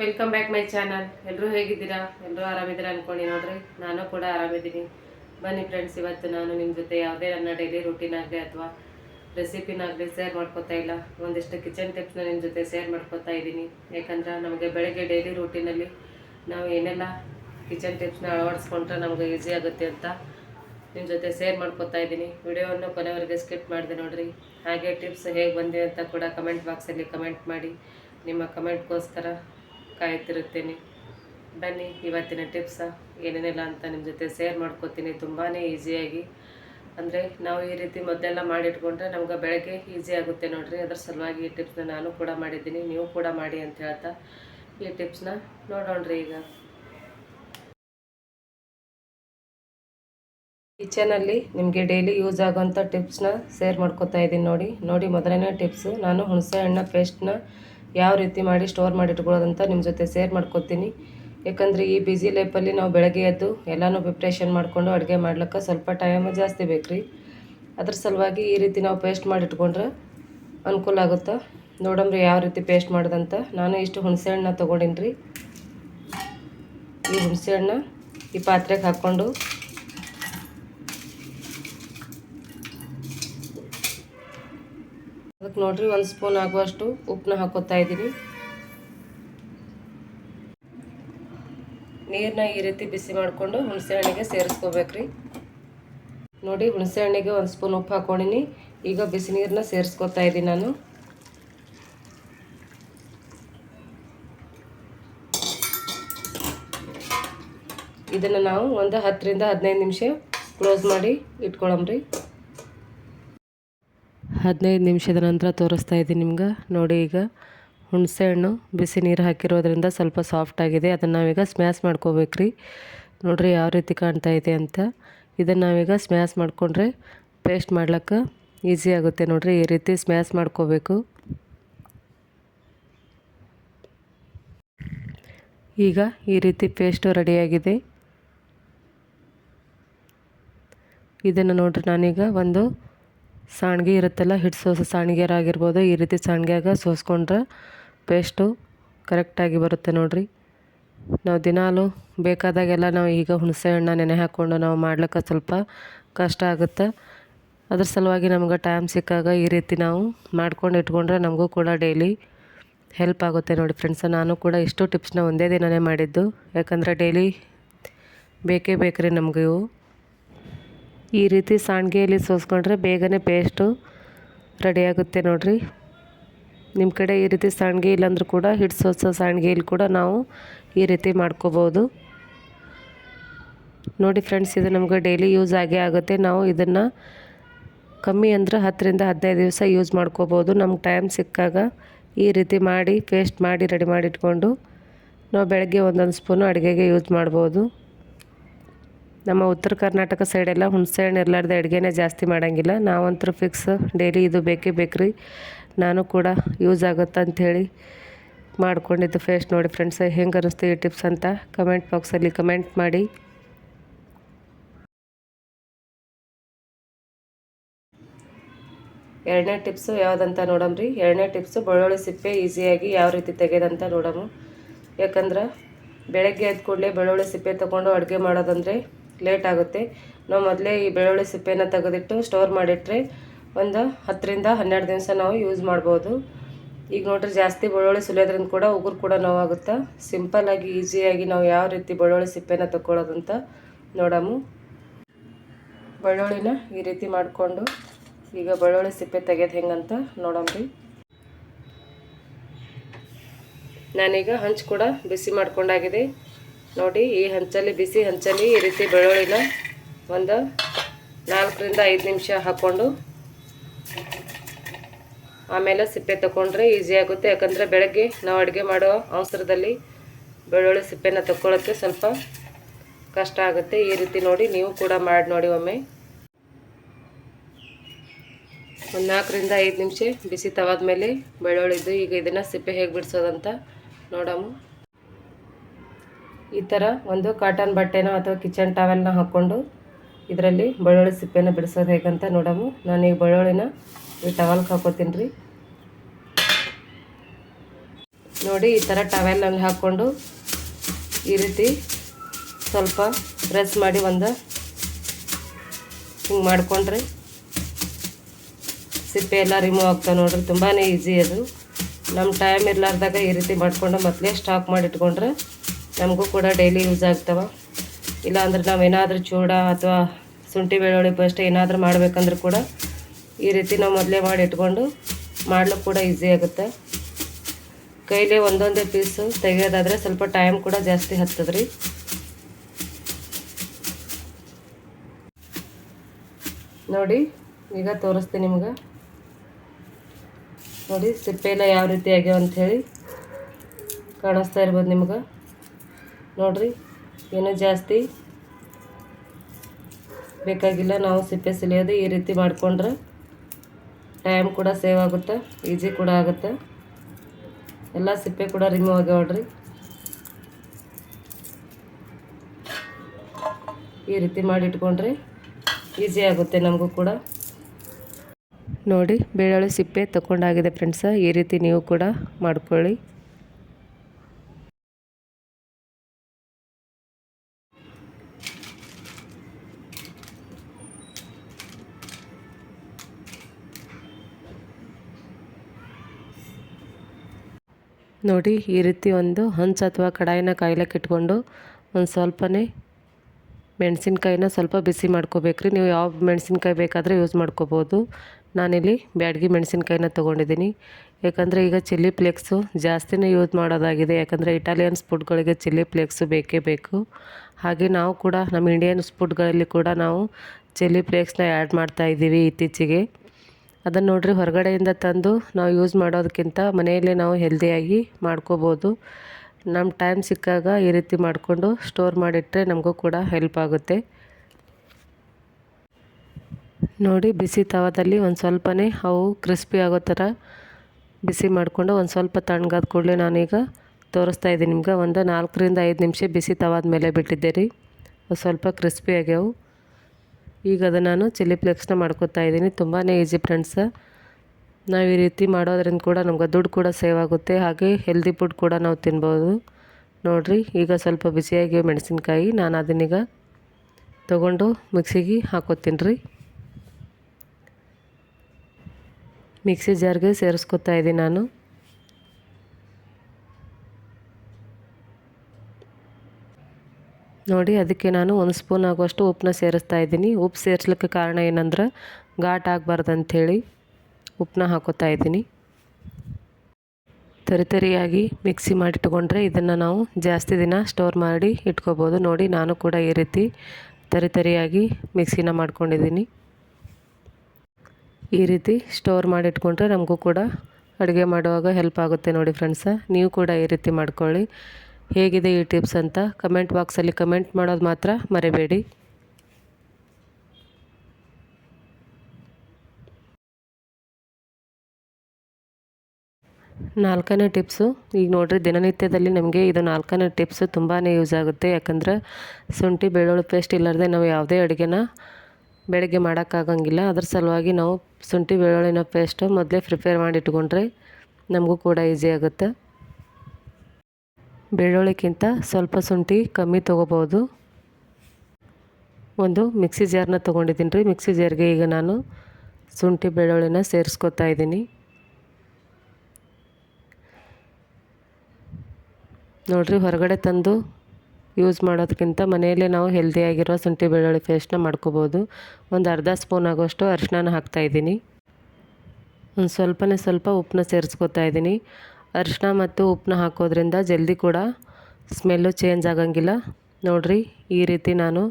Welcome back my channel ಎಲ್ಲರೂ ಹೇಗಿದ್ದೀರಾ? ಎಲ್ಲರೂ ಆರಾಮಿದ್ದೀರಾ ಅನ್ಕೊಂಡು ನೋಡ್ರಿ. ನಾನು ಕೂಡ ಆರಾಮಿದ್ದೀನಿ. ಬನ್ನಿ ಫ್ರೆಂಡ್ಸ್ ಇವತ್ತು ನಾನು ನಿಮ್ಮ ಜೊತೆ ಯಾವುದೇ ನನ್ನ ಡೈಲಿ ರೂಟೀನ್ ಆಗಲಿ ಅಥವಾ ರೆಸಿಪಿನಾಗಲಿ ಶೇರ್ ಮಾಡ್ಕೋತಾ ಇಲ್ಲ. ಒಂದಿಷ್ಟು ಕಿಚನ್ ಟಿಪ್ಸ್ನ ನಿಮ್ಮ ಜೊತೆ ಶೇರ್ ಮಾಡ್ಕೋತಾ ಇದ್ದೀನಿ. ಯಾಕಂದ್ರೆ ನಮಗೆ ಬೆಳಗ್ಗೆ ಡೈಲಿ ರೂಟೀನಲ್ಲಿ ನಾವು ಏನೆಲ್ಲ ಕಿಚನ್ ಟಿಪ್ಸ್ನ ಅಳವಡಿಸ್ಕೊಂಡ್ರೆ ನಮಗೆ ಈಸಿ ಆಗುತ್ತೆ ಅಂತ ನಿಮ್ಮ ಜೊತೆ ಶೇರ್ ಮಾಡ್ಕೋತಾ ಇದ್ದೀನಿ. ವಿಡಿಯೋವನ್ನು ಕೊನೆವರೆಗೆ ಸ್ಕಿಪ್ ಮಾಡಿದೆ ನೋಡಿರಿ. ಹಾಗೆ ಟಿಪ್ಸ್ ಹೇಗೆ ಬಂದಿದೆ ಅಂತ ಕೂಡ ಕಮೆಂಟ್ ಬಾಕ್ಸಲ್ಲಿ ಕಮೆಂಟ್ ಮಾಡಿ. ನಿಮ್ಮ ಕಮೆಂಟ್ಗೋಸ್ಕರ ಕಾಯ್ತಿರುತ್ತೇನೆ. ಬನ್ನಿ, ಇವತ್ತಿನ ಟಿಪ್ಸ ಏನೇನಿಲ್ಲ ಅಂತ ನಿಮ್ಮ ಜೊತೆ ಶೇರ್ ಮಾಡ್ಕೋತೀನಿ. ತುಂಬಾ ಈಸಿಯಾಗಿ ಅಂದರೆ ನಾವು ಈ ರೀತಿ ಮೊದಲೆಲ್ಲ ಮಾಡಿಟ್ಕೊಂಡ್ರೆ ನಮ್ಗೆ ಬೆಳಗ್ಗೆ ಈಸಿ ಆಗುತ್ತೆ ನೋಡಿರಿ. ಅದ್ರ ಸಲುವಾಗಿ ಈ ಟಿಪ್ಸ್ನ ನಾನು ಕೂಡ ಮಾಡಿದ್ದೀನಿ. ನೀವು ಕೂಡ ಮಾಡಿ ಅಂತ ಹೇಳ್ತಾ ಈ ಟಿಪ್ಸ್ನ ನೋಡೋಣ್ರಿ ಈಗ. ಕಿಚನಲ್ಲಿ ನಿಮಗೆ ಡೈಲಿ ಯೂಸ್ ಆಗೋಂಥ ಟಿಪ್ಸ್ನ ಶೇರ್ ಮಾಡ್ಕೋತಾ ಇದ್ದೀನಿ ನೋಡಿ. ನೋಡಿ ಮೊದಲನೇ ಟಿಪ್ಸು ನಾನು ಹುಣಸೆ ಹಣ್ಣ ಪೇಸ್ಟ್ನ ಯಾವ ರೀತಿ ಮಾಡಿ ಸ್ಟೋರ್ ಮಾಡಿ ಇಟ್ಕೊಳ್ಳೋದಂತ ನಿಮ್ಮ ಜೊತೆ ಶೇರ್ ಮಾಡ್ಕೊತೀನಿ. ಯಾಕಂದರೆ ಈ ಬ್ಯುಸಿ ಲೈಫಲ್ಲಿ ನಾವು ಬೆಳಗ್ಗೆ ಎದ್ದು ಎಲ್ಲನೂ ಪ್ರಿಪ್ರೇಷನ್ ಮಾಡಿಕೊಂಡು ಅಡುಗೆ ಮಾಡ್ಲಿಕ್ಕೆ ಸ್ವಲ್ಪ ಟೈಮ್ ಜಾಸ್ತಿ ಬೇಕು ರೀ ಅದ್ರ ಸಲುವಾಗಿ ಈ ರೀತಿ ನಾವು ಪೇಸ್ಟ್ ಮಾಡಿ ಇಟ್ಕೊಂಡ್ರೆ ಅನುಕೂಲ ಆಗುತ್ತೆ? ನೋಡಮ್ರಿ ಯಾವ ರೀತಿ ಪೇಸ್ಟ್ ಮಾಡೋದಂತ. ನಾನು ಇಷ್ಟು ಹುಣಸೆ ಹಣ್ಣ ತೊಗೊಂಡಿನಿ ರೀ ಈ ಹುಣಸೆ ಹಣ್ಣ ಈ ಪಾತ್ರೆಗೆ ಹಾಕ್ಕೊಂಡು ಅದಕ್ಕೆ ನೋಡ್ರಿ ಒಂದು ಸ್ಪೂನ್ ಆಗುವಷ್ಟು ಉಪ್ಪನ್ನ ಹಾಕೋತಾ ಇದ್ದೀನಿ. ನೀರನ್ನ ಈ ರೀತಿ ಬಿಸಿ ಮಾಡಿಕೊಂಡು ಹುಣಸೆ ಹಣ್ಣಿಗೆ ಸೇರಿಸ್ಕೋಬೇಕ್ರಿ. ನೋಡಿ, ಹುಣಸೆ ಹಣ್ಣಿಗೆ ಒಂದು ಸ್ಪೂನ್ ಉಪ್ಪು ಹಾಕೊಂಡಿನಿ. ಈಗ ಬಿಸಿ ನೀರನ್ನ ಸೇರಿಸ್ಕೊತಾ ಇದ್ದೀನಿ ನಾನು. ಇದನ್ನು ನಾವು ಒಂದು ಹತ್ತರಿಂದ ಹದಿನೈದು ನಿಮಿಷ ಕ್ಲೋಸ್ ಮಾಡಿ ಇಟ್ಕೊಳಮ್ರಿ. ಹದಿನೈದು ನಿಮಿಷದ ನಂತರ ತೋರಿಸ್ತಾ ಇದ್ದೀನಿ ನಿಮ್ಗೆ. ನೋಡಿ ಈಗ ಹುಣಸೆ ಹಣ್ಣು, ಬಿಸಿ ನೀರು ಹಾಕಿರೋದ್ರಿಂದ ಸ್ವಲ್ಪ ಸಾಫ್ಟ್ ಆಗಿದೆ. ಅದನ್ನು ನಾವೀಗ ಸ್ಮ್ಯಾಶ್ ಮಾಡ್ಕೋಬೇಕ್ರಿ. ನೋಡಿರಿ ಯಾವ ರೀತಿ ಕಾಣ್ತಾ ಇದೆ ಅಂತ. ಇದನ್ನು ನಾವೀಗ ಸ್ಮ್ಯಾಶ್ ಮಾಡಿಕೊಂಡ್ರೆ ಪೇಸ್ಟ್ ಮಾಡ್ಲಿಕ್ಕೆ ಈಸಿ ಆಗುತ್ತೆ ನೋಡಿರಿ. ಈ ರೀತಿ ಸ್ಮ್ಯಾಶ್ ಮಾಡ್ಕೋಬೇಕು. ಈಗ ಈ ರೀತಿ ಪೇಸ್ಟು ರೆಡಿಯಾಗಿದೆ. ಇದನ್ನು ನೋಡಿರಿ ನಾನೀಗ ಒಂದು ಸಾಣಿಗೆ ಇರುತ್ತಲ್ಲ, ಹಿಟ್ಟು ಸೋಸೋ ಸಾಣಿಗೆರಾಗಿರ್ಬೋದು ಈ ರೀತಿ ಸಾಣಿಗೆಯಾಗ ಸೋಸ್ಕೊಂಡ್ರೆ ಪೇಸ್ಟು ಕರೆಕ್ಟಾಗಿ ಬರುತ್ತೆ ನೋಡಿರಿ. ನಾವು ದಿನಾಲು ಬೇಕಾದಾಗೆಲ್ಲ ನಾವು ಈಗ ಹುಣಸೆ ಹಣ್ಣು ನೆನೆ ಹಾಕ್ಕೊಂಡು ನಾವು ಮಾಡ್ಲಿಕ್ಕೆ ಸ್ವಲ್ಪ ಕಷ್ಟ ಆಗುತ್ತೆ. ಅದ್ರ ಸಲುವಾಗಿ ನಮ್ಗೆ ಟೈಮ್ ಸಿಕ್ಕಾಗ ಈ ರೀತಿ ನಾವು ಮಾಡ್ಕೊಂಡು ಇಟ್ಕೊಂಡ್ರೆ ನಮಗೂ ಕೂಡ ಡೈಲಿ ಹೆಲ್ಪ್ ಆಗುತ್ತೆ ನೋಡಿ ಫ್ರೆಂಡ್ಸ್ ನಾನು ಕೂಡ ಇಷ್ಟು ಟಿಪ್ಸ್ನ ಒಂದೇ ದಿನವೇ ಮಾಡಿದ್ದು. ಯಾಕಂದರೆ ಡೈಲಿ ಬೇಕೇ ಬೇಕ್ರಿ ನಮಗೂ ಈ ರೀತಿ ಸಾಣಿಗೆಯಲ್ಲಿ ಸೋಸ್ಕೊಂಡ್ರೆ ಬೇಗನೆ ಪೇಸ್ಟು ರೆಡಿಯಾಗುತ್ತೆ ನೋಡಿರಿ. ನಿಮ್ಮ ಕಡೆ ಈ ರೀತಿ ಸಾಣಿಗೆ ಇಲ್ಲಾಂದ್ರೂ ಕೂಡ ಹಿಟ್ಟು ಸೋಸೋ ಸಾಣಿಗೆಯಲ್ಲಿ ಕೂಡ ನಾವು ಈ ರೀತಿ ಮಾಡ್ಕೋಬೋದು. ನೋಡಿ ಫ್ರೆಂಡ್ಸ್ ಇದು ನಮ್ಗೆ ಡೈಲಿ ಯೂಸ್ ಆಗೇ ಆಗುತ್ತೆ. ನಾವು ಇದನ್ನು ಕಮ್ಮಿ ಅಂದ್ರೆ ಹತ್ತರಿಂದ ಹದಿನೈದು ದಿವಸ ಯೂಸ್ ಮಾಡ್ಕೋಬೋದು. ನಮ್ಗೆ ಟೈಮ್ ಸಿಕ್ಕಾಗ ಈ ರೀತಿ ಮಾಡಿ ಪೇಸ್ಟ್ ಮಾಡಿ ರೆಡಿ ಮಾಡಿ ಇಟ್ಕೊಂಡು ನಾವು ಬೆಳಗ್ಗೆ ಒಂದೊಂದು ಸ್ಪೂನು ಅಡುಗೆಗೆ ಯೂಸ್ ಮಾಡ್ಬೋದು. ನಮ್ಮ ಉತ್ತರ ಕರ್ನಾಟಕ ಸೈಡೆಲ್ಲ ಹುಣಸೆ ಹಣ್ಣು ಇರಲಾರ್ದ ಅಡುಗೆನೇ ಜಾಸ್ತಿ ಮಾಡೋಂಗಿಲ್ಲ. ನಾವಂತೂ ಫಿಕ್ಸ್ ಡೈಲಿ ಇದು ಬೇಕೇ ಬೇಕ್ರಿ. ನಾನು ಕೂಡ ಯೂಸ್ ಆಗುತ್ತೆ ಅಂಥೇಳಿ ಮಾಡ್ಕೊಂಡಿದ್ದು ಫೇಸ್ಟ್ ನೋಡಿ ಫ್ರೆಂಡ್ಸ್ ಹೆಂಗೆ ಅನ್ನಿಸ್ತು ಈ ಟಿಪ್ಸ್ ಅಂತ ಕಮೆಂಟ್ ಬಾಕ್ಸಲ್ಲಿ ಕಮೆಂಟ್ ಮಾಡಿ. ಎರಡನೇ ಟಿಪ್ಸು ಯಾವುದಂತ ನೋಡಮ್ರಿ. ಎರಡನೇ ಟಿಪ್ಸು ಬೆಳ್ಳುಳ್ಳಿ ಸಿಪ್ಪೆ ಈಸಿಯಾಗಿ ಯಾವ ರೀತಿ ತೆಗೆದಂತ ನೋಡಮು. ಯಾಕಂದ್ರೆ ಬೆಳಗ್ಗೆ ಎದ್ದ ಕೂಡಲೇ ಬೆಳ್ಳುಳ್ಳಿ ಸಿಪ್ಪೆ ತೊಗೊಂಡು ಅಡುಗೆ ಮಾಡೋದಂದರೆ ಲೇಟ್ ಆಗುತ್ತೆ. ನಾವು ಮೊದಲೇ ಈ ಬೆಳ್ಳುಳ್ಳಿ ಸಿಪ್ಪೆನ ತೆಗೆದಿಟ್ಟು ಸ್ಟೋರ್ ಮಾಡಿಟ್ರೆ ಒಂದು ಹತ್ತರಿಂದ ಹನ್ನೆರಡು ದಿವಸ ನಾವು ಯೂಸ್ ಮಾಡ್ಬೋದು. ಈಗ ನೋಡ್ರಿ ಜಾಸ್ತಿ ಬೆಳ್ಳುಳ್ಳಿ ಸುಲಿಯೋದ್ರಿಂದ ಕೂಡ ಉಗುರು ಕೂಡ ನೋವಾಗುತ್ತೆ? ಸಿಂಪಲ್ಲಾಗಿ ಈಸಿಯಾಗಿ ನಾವು ಯಾವ ರೀತಿ ಬೆಳ್ಳುಳ್ಳಿ ಸಿಪ್ಪೆನ ತಗೊಳ್ಳೋದಂತ ನೋಡಮು. ಬೆಳ್ಳುಳ್ಳಿನ ಈ ರೀತಿ ಮಾಡಿಕೊಂಡು ಈಗ ಬೆಳ್ಳುಳ್ಳಿ ಸಿಪ್ಪೆ ತೆಗೆದು ಹೆಂಗಂತ ನೋಡಮ್ರಿ. ನಾನೀಗ ಹಂಚು ಕೂಡ ಬಿಸಿ ಮಾಡ್ಕೊಂಡಾಗಿದೆ. ನೋಡಿ, ಈ ಹಂಚಲಿ, ಬಿಸಿ ಹಂಚಲಿ, ಈ ರೀತಿ ಬೆಳ್ಳುಳ್ಳಿನ ಒಂದು ನಾಲ್ಕರಿಂದ ಐದು ನಿಮಿಷ ಹಾಕ್ಕೊಂಡು, ಆಮೇಲೆ ಸಿಪ್ಪೆ ತಗೊಂಡ್ರೆ ಈಸಿ ಆಗುತ್ತೆ. ಯಾಕಂದರೆ ಬೆಳಗ್ಗೆ ನಾವು ಅಡುಗೆ ಮಾಡೋ ಅವಸರದಲ್ಲಿ ಬೆಳ್ಳುಳ್ಳಿ ಸಿಪ್ಪೆನ ತಗೊಳ್ಳೋಕ್ಕೆ ಸ್ವಲ್ಪ ಕಷ್ಟ ಆಗುತ್ತೆ. ಈ ರೀತಿ ನೋಡಿ, ನೀವು ಕೂಡ ಮಾಡಿ ನೋಡಿ ಒಮ್ಮೆ. ಒಂದು ನಾಲ್ಕರಿಂದ ಐದು ನಿಮಿಷ ಬಿಸಿ ತವಾದ ಮೇಲೆ ಬೆಳ್ಳುಳ್ಳಿದ್ದು. ಈಗ ಇದನ್ನು ಸಿಪ್ಪೆ ಹೇಗೆ ಬಿಡಿಸೋದಂತ ನೋಡಮು ಈ ಥರ ಒಂದು ಕಾಟನ್ ಬಟ್ಟೆನ ಅಥವಾ ಕಿಚನ್ ಟವೆಲ್ನ ಹಾಕ್ಕೊಂಡು ಇದರಲ್ಲಿ ಬೆಳ್ಳುಳ್ಳಿ ಸಿಪ್ಪೆನ ಬಿಡಿಸೋದು ಹೇಗಂತ ನೋಡಮು ಈಗ ಬೆಳ್ಳುಳ್ಳಿನ ಈ ಟವೆಲ್ಗೆ ಹಾಕೋತೀನಿ ರೀ. ನೋಡಿ ಈ ಥರ ಟವೆಲ್ನಲ್ಲಿ ಹಾಕ್ಕೊಂಡು ಈ ರೀತಿ ಸ್ವಲ್ಪ ಪ್ರೆಸ್ ಮಾಡಿ ಒಂದು ಹಿಂಗೆ ಮಾಡಿಕೊಂಡ್ರೆ ಸಿಪ್ಪೆ ಎಲ್ಲ ರಿಮೂವ್ ಆಗ್ತಾವೆ ನೋಡ್ರಿ ತುಂಬಾ ಈಸಿ ಅದು. ನಮ್ಮ ಟೈಮ್ ಇರಲಾರ್ದಾಗ ಈ ರೀತಿ ಮಾಡಿಕೊಂಡು ಮೊದಲೇ ಸ್ಟಾಕ್ ಮಾಡಿ ಇಟ್ಕೊಂಡ್ರೆ ನಮಗೂ ಕೂಡ ಡೈಲಿ ಯೂಸ್ ಆಗ್ತವೆ. ಇಲ್ಲಾಂದ್ರೆ ನಾವು ಏನಾದರೂ ಚೂಡ ಅಥವಾ ಶುಂಠಿ ಬೆಳ್ಳುಳ್ಳಿ ಪೇಸ್ಟ್ ಏನಾದರೂ ಮಾಡಬೇಕಂದ್ರೂ ಕೂಡ ಈ ರೀತಿ ನಾವು ಮೊದಲೇ ಮಾಡಿ ಇಟ್ಕೊಂಡು ಮಾಡ್ಲಿಕ್ಕೆ ಕೂಡ ಈಸಿ ಆಗುತ್ತೆ. ಕೈಲಿ ಒಂದೊಂದೇ ಪೀಸು ತೆಗೆಯೋದಾದರೆ ಸ್ವಲ್ಪ ಟೈಮ್ ಕೂಡ ಜಾಸ್ತಿ ಹತ್ತದ ನೋಡಿ, ಈಗ ತೋರಿಸ್ತೀನಿ ನಿಮ್ಗೆ. ನೋಡಿ, ಸಿಪ್ಪೆ ಎಲ್ಲ ಯಾವ ರೀತಿ ಆಗ್ಯಾವ ಅಂಥೇಳಿ ಕಾಣಿಸ್ತಾ ಇರ್ಬೋದು ನಿಮ್ಗೆ. ನೋಡ್ರಿ, ಏನು ಜಾಸ್ತಿ ಬೇಕಾಗಿಲ್ಲ. ನಾವು ಸಿಪ್ಪೆ ಸಿಲಿಯೋದು ಈ ರೀತಿ ಮಾಡಿಕೊಂಡ್ರೆ ಟೈಮ್ ಕೂಡ ಸೇವ್ ಆಗುತ್ತೆ ಈಜಿ ಕೂಡ ಆಗುತ್ತೆ. ಎಲ್ಲ ಸಿಪ್ಪೆ ಕೂಡ ರಿಮೂವ್ ಆಗ್ಯಾವ ನೋಡ್ರಿ. ಈ ರೀತಿ ಮಾಡಿ ಇಟ್ಕೊಂಡ್ರೆ ಈಸಿ ಆಗುತ್ತೆ ನಮಗೂ ಕೂಡ. ನೋಡಿ ಬೇಳೆ ಸಿಪ್ಪೆ ತಗೊಂಡಾಗಿದೆ ಫ್ರೆಂಡ್ಸ ಈ ರೀತಿ ನೀವು ಕೂಡ ಮಾಡ್ಕೊಳ್ಳಿ. ನೋಡಿ ಈ ರೀತಿ ಒಂದು ಹಂಚು ಅಥವಾ ಕಡಾಯಿನ ಕಾಯಿಲಕ್ಕೆ ಇಟ್ಕೊಂಡು ಒಂದು ಸ್ವಲ್ಪನೇ ಮೆಣಸಿನ್ಕಾಯಿನ ಸ್ವಲ್ಪ ಬಿಸಿ ಮಾಡ್ಕೋಬೇಕ್ರಿ. ನೀವು ಯಾವ ಮೆಣಸಿನ್ಕಾಯಿ ಬೇಕಾದರೆ ಯೂಸ್ ಮಾಡ್ಕೋಬೋದು. ನಾನಿಲ್ಲಿ ಬ್ಯಾಡಗಿ ಮೆಣಸಿನ್ಕಾಯಿನ ತೊಗೊಂಡಿದ್ದೀನಿ. ಯಾಕಂದರೆ ಈಗ ಚಿಲ್ಲಿ ಫ್ಲೇಕ್ಸು ಜಾಸ್ತಿನೇ ಯೂಸ್ ಮಾಡೋದಾಗಿದೆ. ಯಾಕಂದರೆ ಇಟಾಲಿಯನ್ಸ್ ಫುಡ್ಗಳಿಗೆ ಚಿಲ್ಲಿ ಫ್ಲೇಕ್ಸು ಬೇಕೇ ಬೇಕು. ಹಾಗೆ ನಾವು ಕೂಡ ನಮ್ಮ ಇಂಡಿಯನ್ಸ್ ಫುಡ್ಗಳಲ್ಲಿ ಕೂಡ ನಾವು ಚಿಲ್ಲಿ ಫ್ಲೇಕ್ಸ್ನ ಆ್ಯಡ್ ಮಾಡ್ತಾ ಇದ್ದೀವಿ ಇತ್ತೀಚೆಗೆ. ಅದನ್ನು ನೋಡಿರಿ ಹೊರಗಡೆಯಿಂದ ತಂದು ನಾವು ಯೂಸ್ ಮಾಡೋದಕ್ಕಿಂತ ಮನೆಯಲ್ಲೇ ನಾವು ಹೆಲ್ದಿಯಾಗಿ ಮಾಡ್ಕೋಬೋದು. ನಮ್ಮ ಟೈಮ್ ಸಿಕ್ಕಾಗ ಈ ರೀತಿ ಮಾಡಿಕೊಂಡು ಸ್ಟೋರ್ ಮಾಡಿಟ್ಟರೆ ನಮಗೂ ಕೂಡ ಹೆಲ್ಪ್ ಆಗುತ್ತೆ. ನೋಡಿ ಬಿಸಿ ತವದಲ್ಲಿ ಒಂದು ಸ್ವಲ್ಪನೇ ಅವು ಕ್ರಿಸ್ಪಿ ಆಗೋ ಥರ ಬಿಸಿ ಮಾಡಿಕೊಂಡು ಒಂದು ಸ್ವಲ್ಪ ತಣ್ಣಗಾದ ಕೂಡಲೇ ನಾನೀಗ ತೋರಿಸ್ತಾ ಇದ್ದೀನಿ ನಿಮ್ಗೆ. ಒಂದು ನಾಲ್ಕರಿಂದ ಐದು ನಿಮಿಷ ಬಿಸಿ ತವಾದ ಮೇಲೆ ಬಿಟ್ಟಿದ್ದೆ ರೀ. ಸ್ವಲ್ಪ ಕ್ರಿಸ್ಪಿ ಆಗ್ಯಾವು. ಈಗ ಅದು ನಾನು ಚಿಲ್ಲಿ ಫ್ಲೇಕ್ಸ್ನ ಮಾಡ್ಕೋತಾ ಇದ್ದೀನಿ. ತುಂಬಾ ಈಸಿ ಫ್ರೆಂಡ್ಸ್. ನಾವು ಈ ರೀತಿ ಮಾಡೋದ್ರಿಂದ ಕೂಡ ನಮ್ಗೆ ದುಡ್ಡು ಕೂಡ ಸೇವ್ ಆಗುತ್ತೆ. ಹಾಗೆ ಹೆಲ್ದಿ ಫುಡ್ ಕೂಡ ನಾವು ತಿನ್ಬೋದು. ನೋಡಿರಿ, ಈಗ ಸ್ವಲ್ಪ ಬಿಸಿಯಾಗಿ ಮೆಣಸಿನ್ಕಾಯಿ ನಾನು ಅದನ್ನೀಗ ತಗೊಂಡು ಮಿಕ್ಸಿಗೆ ಹಾಕೋತೀನಿ ರೀ ಮಿಕ್ಸಿ ಜಾರ್ಗೆ ಸೇರಿಸ್ಕೊತಾ ಇದ್ದೀನಿ ನಾನು. ನೋಡಿ, ಅದಕ್ಕೆ ನಾನು ಒಂದು ಸ್ಪೂನ್ ಆಗುವಷ್ಟು ಉಪ್ಪನ್ನ ಸೇರಿಸ್ತಾ ಇದ್ದೀನಿ. ಉಪ್ಪು ಸೇರಿಸ್ಲಿಕ್ಕೆ ಕಾರಣ ಏನಂದ್ರೆ, ಘಾಟ್ ಆಗಬಾರ್ದು ಅಂಥೇಳಿ ಉಪ್ಪನ್ನ ಹಾಕೋತಾ ಇದ್ದೀನಿ. ತರಿತರಿಯಾಗಿ ಮಿಕ್ಸಿ ಮಾಡಿಟ್ಕೊಂಡ್ರೆ ಇದನ್ನು ನಾವು ಜಾಸ್ತಿ ದಿನ ಸ್ಟೋರ್ ಮಾಡಿ ಇಟ್ಕೋಬೋದು. ನೋಡಿ, ನಾನು ಕೂಡ ಈ ರೀತಿ ತರಿತರಿಯಾಗಿ ಮಿಕ್ಸಿನ ಮಾಡ್ಕೊಂಡಿದ್ದೀನಿ. ಈ ರೀತಿ ಸ್ಟೋರ್ ಮಾಡಿ ಇಟ್ಕೊಂಡ್ರೆ ನಮಗೂ ಕೂಡ ಅಡುಗೆ ಮಾಡುವಾಗ ಹೆಲ್ಪ್ ಆಗುತ್ತೆ ನೋಡಿ ಫ್ರೆಂಡ್ಸ. ನೀವು ಕೂಡ ಈ ರೀತಿ ಮಾಡ್ಕೊಳ್ಳಿ. ಹೇಗಿದೆ ಈ ಟಿಪ್ಸ್ ಅಂತ ಕಮೆಂಟ್ ಬಾಕ್ಸಲ್ಲಿ ಕಮೆಂಟ್ ಮಾಡೋದು ಮಾತ್ರ ಮರಿಬೇಡಿ. ನಾಲ್ಕನೇ ಟಿಪ್ಸು, ಈಗ ನೋಡಿರಿ ದಿನನಿತ್ಯದಲ್ಲಿ ನಮಗೆ ಇದು ನಾಲ್ಕನೇ ಟಿಪ್ಸು ತುಂಬಾ ಯೂಸ್ ಆಗುತ್ತೆ. ಯಾಕಂದ್ರೆ ಶುಂಠಿ, ಬೆಳ್ಳುಳ್ಳಿ ಪೇಸ್ಟ್ ಇಲ್ಲಾರ್ದೆ ನಾವು ಯಾವುದೇ ಅಡುಗೆನ ಬೆಳಗ್ಗೆ ಮಾಡೋಕ್ಕಾಗಂಗಿಲ್ಲ. ಅದ್ರ ಸಲುವಾಗಿ ನಾವು ಶುಂಠಿ, ಬೆಳ್ಳುಳ್ಳಿನ ಪೇಸ್ಟು ಮೊದಲೇ ಪ್ರಿಪೇರ್ ಮಾಡಿ ಇಟ್ಕೊಂಡ್ರೆ ನಮಗೂ ಕೂಡ ಈಸಿ ಆಗುತ್ತೆ. ಬೆಳ್ಳುಳ್ಳಿಗಿಂತ ಸ್ವಲ್ಪ ಶುಂಠಿ ಕಮ್ಮಿ ತೊಗೋಬೋದು. ಒಂದು ಮಿಕ್ಸಿ ಜಾರ್ನ ತೊಗೊಂಡಿದ್ದೀನಿ ರೀ. ಮಿಕ್ಸಿ ಜಾರ್ಗೆ ಈಗ ನಾನು ಶುಂಠಿ, ಬೆಳ್ಳುಳ್ಳಿನ ಸೇರಿಸ್ಕೊತಾ ಇದ್ದೀನಿ. ನೋಡಿರಿ ಹೊರಗಡೆ ತಂದು ಯೂಸ್ ಮಾಡೋದಕ್ಕಿಂತ ಮನೆಯಲ್ಲೇ ನಾವು ಹೆಲ್ದಿಯಾಗಿರೋ ಶುಂಠಿ, ಬೆಳ್ಳುಳ್ಳಿ ಪೇಸ್ಟ್ನ ಮಾಡ್ಕೋಬೋದು. ಒಂದು ಅರ್ಧ ಸ್ಪೂನ್ ಆಗೋಷ್ಟು ಅರಿಶಿನ ಹಾಕ್ತಾಯಿದ್ದೀನಿ ಒಂದು ಸ್ವಲ್ಪನೇ ಸ್ವಲ್ಪ ಉಪ್ಪನ್ನ ಸೇರಿಸ್ಕೊತಾ ಇದ್ದೀನಿ. ಅರಿಶಿನ ಮತ್ತು ಉಪ್ಪನ್ನ ಹಾಕೋದ್ರಿಂದ ಜಲ್ದಿ ಕೂಡ ಸ್ಮೆಲ್ಲು ಚೇಂಜ್ ಆಗೋಂಗಿಲ್ಲ. ನೋಡಿರಿ, ಈ ರೀತಿ ನಾನು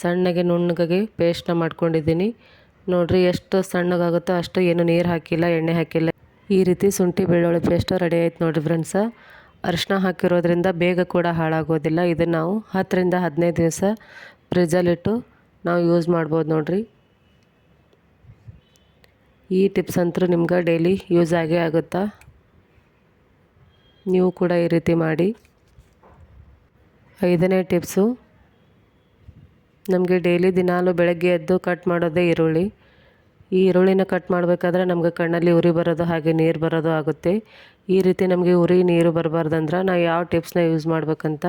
ಸಣ್ಣಗೆ ನುಣ್ಣಗೆ ಪೇಸ್ಟ್ನ ಮಾಡ್ಕೊಂಡಿದ್ದೀನಿ. ನೋಡಿರಿ, ಎಷ್ಟು ಸಣ್ಣಗಾಗುತ್ತೋ ಅಷ್ಟು ಏನು ನೀರು ಹಾಕಿಲ್ಲ, ಎಣ್ಣೆ ಹಾಕಿಲ್ಲ. ಈ ರೀತಿ ಶುಂಠಿ ಬೆಳ್ಳುಳ್ಳಿ ಪೇಸ್ಟು ರೆಡಿ ಆಯ್ತು ನೋಡಿರಿ ಫ್ರೆಂಡ್ಸ ಅರಿಶಿನ ಹಾಕಿರೋದ್ರಿಂದ ಬೇಗ ಕೂಡ ಹಾಳಾಗೋದಿಲ್ಲ. ಇದನ್ನು ನಾವು ಹತ್ತರಿಂದ ಹದಿನೈದು ದಿವಸ ಫ್ರಿಜ್ಜಲ್ಲಿಟ್ಟು ನಾವು ಯೂಸ್ ಮಾಡ್ಬೋದು ನೋಡಿರಿ. ಈ ಟಿಪ್ಸ್ ಅಂತೂ ನಿಮ್ಗೆ ಡೈಲಿ ಯೂಸ್ ಆಗೇ ಆಗುತ್ತಾ? ನೀವು ಕೂಡ ಈ ರೀತಿ ಮಾಡಿ. ಐದನೇ ಟಿಪ್ಸು, ನಮಗೆ ಡೈಲಿ ದಿನಾಲು ಬೆಳಗ್ಗೆ ಎದ್ದು ಕಟ್ ಮಾಡೋದೇ ಈರುಳ್ಳಿ. ಈ ಈರುಳ್ಳಿನ ಕಟ್ ಮಾಡಬೇಕಾದ್ರೆ ನಮಗೆ ಕಣ್ಣಲ್ಲಿ ಉರಿ ಬರೋದು ಹಾಗೆ ನೀರು ಬರೋದು ಆಗುತ್ತೆ. ಈ ರೀತಿ ನಮಗೆ ಉರಿ ನೀರು ಬರಬಾರ್ದಂದ್ರೆ ನಾವು ಯಾವ ಟಿಪ್ಸ್ನ ಯೂಸ್ ಮಾಡ್ಬೇಕಂತ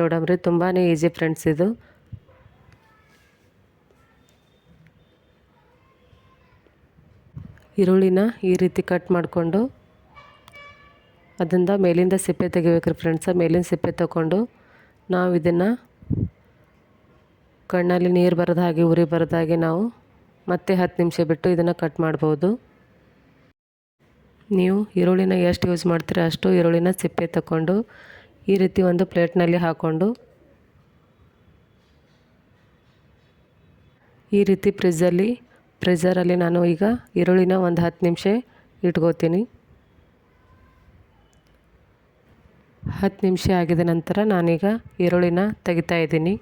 ನೋಡಮ್ರಿ ತುಂಬಾ ಈಸಿ ಫ್ರೆಂಡ್ಸ್ ಇದು. ಈರುಳ್ಳಿನ ಈ ರೀತಿ ಕಟ್ ಮಾಡಿಕೊಂಡು ಅದರಿಂದ ಮೇಲಿಂದ ಸಿಪ್ಪೆ ತೆಗಿಬೇಕ್ರಿ ಫ್ರೆಂಡ್ಸ ಮೇಲಿನ ಸಿಪ್ಪೆ ತಗೊಂಡು ನಾವು ಇದನ್ನು ಕಣ್ಣಲ್ಲಿ ನೀರು ಬರದ ಹಾಗೆ, ಉರಿ ಬರದ ಹಾಗೆ ನಾವು ಮತ್ತೆ ಹತ್ತು ನಿಮಿಷ ಬಿಟ್ಟು ಇದನ್ನು ಕಟ್ ಮಾಡ್ಬೋದು. ನೀವು ಈರುಳ್ಳಿನ ಎಷ್ಟು ಯೂಸ್ ಮಾಡ್ತೀರ ಅಷ್ಟು ಈರುಳ್ಳಿನ ಸಿಪ್ಪೆ ತಗೊಂಡು ಈ ರೀತಿ ಒಂದು ಪ್ಲೇಟ್ನಲ್ಲಿ ಹಾಕ್ಕೊಂಡು ಈ ರೀತಿ ಫ್ರಿಜ್ಜಲ್ಲಿ ಫ್ರಿಜ್ಜರಲ್ಲಿ ನಾನು ಈಗ ಈರುಳ್ಳಿನ ಒಂದು ಹತ್ತು ನಿಮಿಷ ಇಟ್ಕೋತೀನಿ. ಹತ್ತು ನಿಮಿಷ ಆಗಿದ ನಂತರ ನಾನೀಗ ಈರುಳ್ಳಿನ ತೆಗಿತಾ ಇದ್ದೀನಿ.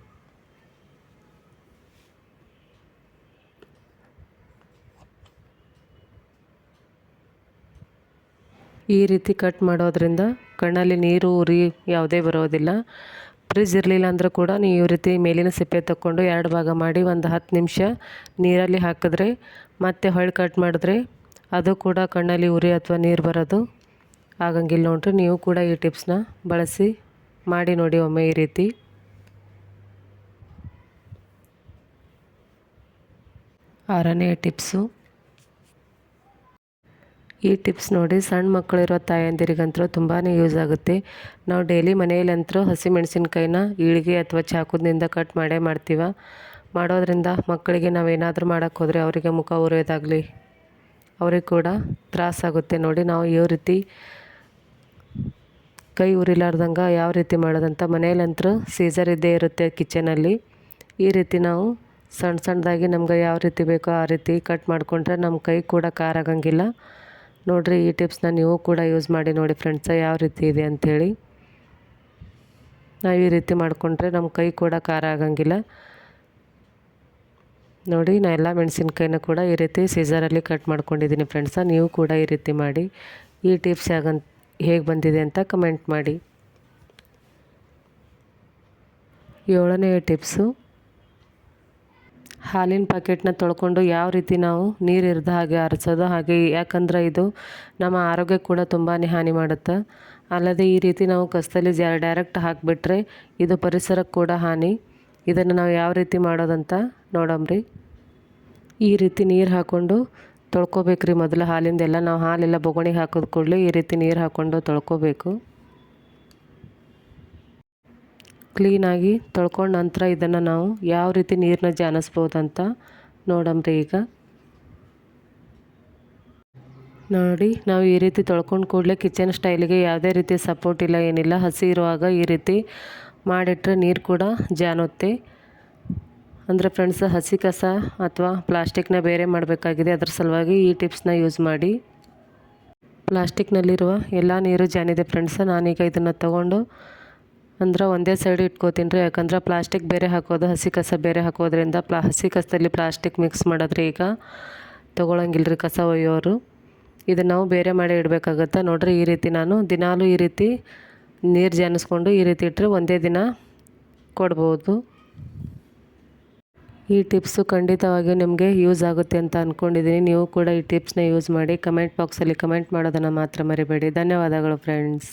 ಈ ರೀತಿ ಕಟ್ ಮಾಡೋದ್ರಿಂದ ಕಣ್ಣಲ್ಲಿ ನೀರು ಉರಿ ಯಾವುದೇ ಬರೋದಿಲ್ಲ. ಫ್ರಿಜ್ ಇರಲಿಲ್ಲ ಅಂದರೂ ಕೂಡ ನೀವು ಈ ರೀತಿ ಮೇಲಿನ ಸಿಪ್ಪೆ ತಗೊಂಡು ಎರಡು ಭಾಗ ಮಾಡಿ ಒಂದು ಹತ್ತು ನಿಮಿಷ ನೀರಲ್ಲಿ ಹಾಕಿದ್ರೆ ಮತ್ತೆ ಹೊಳ್ಳಿ ಕಟ್ ಮಾಡಿದ್ರೆ ಅದು ಕೂಡ ಕಣ್ಣಲ್ಲಿ ಉರಿ ಅಥವಾ ನೀರು ಬರೋದು ಆಗಂಗಿಲ್ಲ ನೋಡ್ರಿ. ನೀವು ಕೂಡ ಈ ಟಿಪ್ಸ್ನ ಬಳಸಿ ಮಾಡಿ ನೋಡಿ ಒಮ್ಮೆ ಈ ರೀತಿ. ಆರನೇ ಟಿಪ್ಸು. ಈ ಟಿಪ್ಸ್ ನೋಡಿ ಸಣ್ಣ ಮಕ್ಕಳಿರೋ ತಾಯಂದಿರಿಗಂತೂ ತುಂಬಾ ಯೂಸ್ ಆಗುತ್ತೆ. ನಾವು ಡೈಲಿ ಮನೆಯಲ್ಲಂತೂ ಹಸಿಮೆಣಸಿನ್ಕಾಯಿನ ಈಳಿಗೆ ಅಥವಾ ಚಾಕುದಿಂದ ಕಟ್ ಮಾಡೇ ಮಾಡ್ತೀವ. ಮಾಡೋದ್ರಿಂದ ಮಕ್ಕಳಿಗೆ ನಾವೇನಾದರೂ ಮಾಡೋಕ್ಕೆ ಹೋದರೆ ಅವರಿಗೆ ಮುಖ ಉರಿಯೋದಾಗಲಿ, ಅವ್ರಿಗೆ ಕೂಡ ತ್ರಾಸಾಗುತ್ತೆ ನೋಡಿ. ನಾವು ಯಾವ ರೀತಿ ಕೈ ಉರಿಲಾರ್ದಂಗೆ ಯಾವ ರೀತಿ ಮಾಡೋದಂತ ಮನೆಯಲ್ಲಂತೂ ಸೀಸರ್ ಇದ್ದೇ ಇರುತ್ತೆ ಕಿಚನಲ್ಲಿ ಈ ರೀತಿ ನಾವು ಸಣ್ಣ ಸಣ್ಣದಾಗಿ ನಮ್ಗೆ ಯಾವ ರೀತಿ ಬೇಕೋ ಆ ರೀತಿ ಕಟ್ ಮಾಡಿಕೊಂಡ್ರೆ ನಮ್ಮ ಕೈ ಕೂಡ ಖಾರಾಗಂಗಿಲ್ಲ ನೋಡಿರಿ ಈ ಟಿಪ್ಸ್ನ ನೀವು ಕೂಡ ಯೂಸ್ ಮಾಡಿ ನೋಡಿ ಫ್ರೆಂಡ್ಸ ಯಾವ ರೀತಿ ಇದೆ ಅಂಥೇಳಿ ನಾವು ಈ ರೀತಿ ಮಾಡಿಕೊಂಡ್ರೆ ನಮ್ಮ ಕೈ ಕೂಡ ಖಾರ ಆಗಂಗಿಲ್ಲ. ನೋಡಿ, ನಾ ಎಲ್ಲ ಮೆಣಸಿನ್ಕಾಯಿನ ಕೂಡ ಈ ರೀತಿ ಸೀಸರಲ್ಲಿ ಕಟ್ ಮಾಡ್ಕೊಂಡಿದ್ದೀನಿ ಫ್ರೆಂಡ್ಸ ನೀವು ಕೂಡ ಈ ರೀತಿ ಮಾಡಿ. ಈ ಟಿಪ್ಸ್ ಯಾಗಂತ ಹೇಗೆ ಬಂದಿದೆ ಅಂತ ಕಮೆಂಟ್ ಮಾಡಿ. ಏಳನೆಯ ಟಿಪ್ಸು, ಹಾಲಿನ ಪ್ಯಾಕೆಟ್ನ ತೊಳ್ಕೊಂಡು ಯಾವ ರೀತಿ ನಾವು ನೀರು ಇರ್ದ ಹಾಗೆ ಆರಿಸೋದು ಹಾಗೆ, ಯಾಕಂದ್ರೆ ಇದು ನಮ್ಮ ಆರೋಗ್ಯ ಕೂಡ ತುಂಬಾ ಹಾನಿ ಮಾಡುತ್ತೆ. ಅಲ್ಲದೆ ಈ ರೀತಿ ನಾವು ಕಸದಲ್ಲಿ ಜ, ಡೈರೆಕ್ಟ್ ಹಾಕಿಬಿಟ್ರೆ ಇದು ಪರಿಸರಕ್ಕೆ ಕೂಡ ಹಾನಿ. ಇದನ್ನು ನಾವು ಯಾವ ರೀತಿ ಮಾಡೋದಂತ ನೋಡಮ್ರಿ. ಈ ರೀತಿ ನೀರು ಹಾಕ್ಕೊಂಡು ತೊಳ್ಕೊಬೇಕ್ರಿ ಮೊದಲು ಹಾಲಿಂದೆಲ್ಲ ನಾವು ಹಾಲೆಲ್ಲ ಬೊಗಣಿಗೆ ಹಾಕಿದ ಕೂಡಲೇ ಈ ರೀತಿ ನೀರು ಹಾಕ್ಕೊಂಡು ತೊಳ್ಕೊಬೇಕು. ಕ್ಲೀನಾಗಿ ತೊಳ್ಕೊಂಡ ನಂತರ ಇದನ್ನು ನಾವು ಯಾವ ರೀತಿ ನೀರನ್ನ ಜಾನಿಸ್ಬೋದಂತ ನೋಡಮ್ರಿ ಈಗ. ನೋಡಿ, ನಾವು ಈ ರೀತಿ ತೊಳ್ಕೊಂಡು ಕೂಡಲೇ ಕಿಚನ್ ಸ್ಟೈಲಿಗೆ ಯಾವುದೇ ರೀತಿ ಸಪೋರ್ಟ್ ಇಲ್ಲ, ಏನಿಲ್ಲ. ಹಸಿ ಇರುವಾಗ ಈ ರೀತಿ ಮಾಡಿಟ್ರೆ ನೀರು ಕೂಡ ಜಾನುತ್ತೆ. ಅಂದರೆ ಫ್ರೆಂಡ್ಸ್ ಹಸಿ ಕಸ ಅಥವಾ ಪ್ಲಾಸ್ಟಿಕ್ನ ಬೇರೆ ಮಾಡಬೇಕಾಗಿದೆ. ಅದರ ಸಲುವಾಗಿ ಈ ಟಿಪ್ಸ್ನ ಯೂಸ್ ಮಾಡಿ. ಪ್ಲಾಸ್ಟಿಕ್ನಲ್ಲಿರುವ ಎಲ್ಲ ನೀರು ಜಾನಿದೆ ಫ್ರೆಂಡ್ಸ್ ನಾನೀಗ ಇದನ್ನು ತಗೊಂಡು ಅಂದ್ರೆ ಒಂದೇ ಸೈಡ್ ಇಟ್ಕೋತೀನಿ ರೀ ಯಾಕಂದ್ರೆ ಪ್ಲಾಸ್ಟಿಕ್ ಬೇರೆ ಹಾಕೋದು, ಹಸಿ ಕಸ ಬೇರೆ ಹಾಕೋದ್ರಿಂದ ಪ್ಲಾ, ಹಸಿ ಕಸದಲ್ಲಿ ಪ್ಲಾಸ್ಟಿಕ್ ಮಿಕ್ಸ್ ಮಾಡಿದ್ರೆ ಈಗ ತೊಗೊಳಂಗಿಲ್ಲ ರೀ ಕಸ ಒಯ್ಯೋರು. ಇದನ್ನು ನಾವು ಬೇರೆ ಮಾಡಿ ಇಡಬೇಕಾಗತ್ತೆ? ನೋಡ್ರಿ ಈ ರೀತಿ ನಾನು ದಿನಾಲೂ ಈ ರೀತಿ ನೀರು ಜಾನಿಸ್ಕೊಂಡು ಈ ರೀತಿ ಇಟ್ಟರೆ ಒಂದೇ ದಿನ ಕೊಡ್ಬೋದು. ಈ ಟಿಪ್ಸು ಖಂಡಿತವಾಗಿಯೂ ನಿಮಗೆ ಯೂಸ್ ಆಗುತ್ತೆ ಅಂತ ಅಂದ್ಕೊಂಡಿದ್ದೀನಿ ನೀವು ಕೂಡ ಈ ಟಿಪ್ಸ್ನ ಯೂಸ್ ಮಾಡಿ ಕಮೆಂಟ್ ಬಾಕ್ಸಲ್ಲಿ ಕಮೆಂಟ್ ಮಾಡೋದನ್ನು ಮಾತ್ರ ಮರಿಬೇಡಿ. ಧನ್ಯವಾದಗಳು ಫ್ರೆಂಡ್ಸ್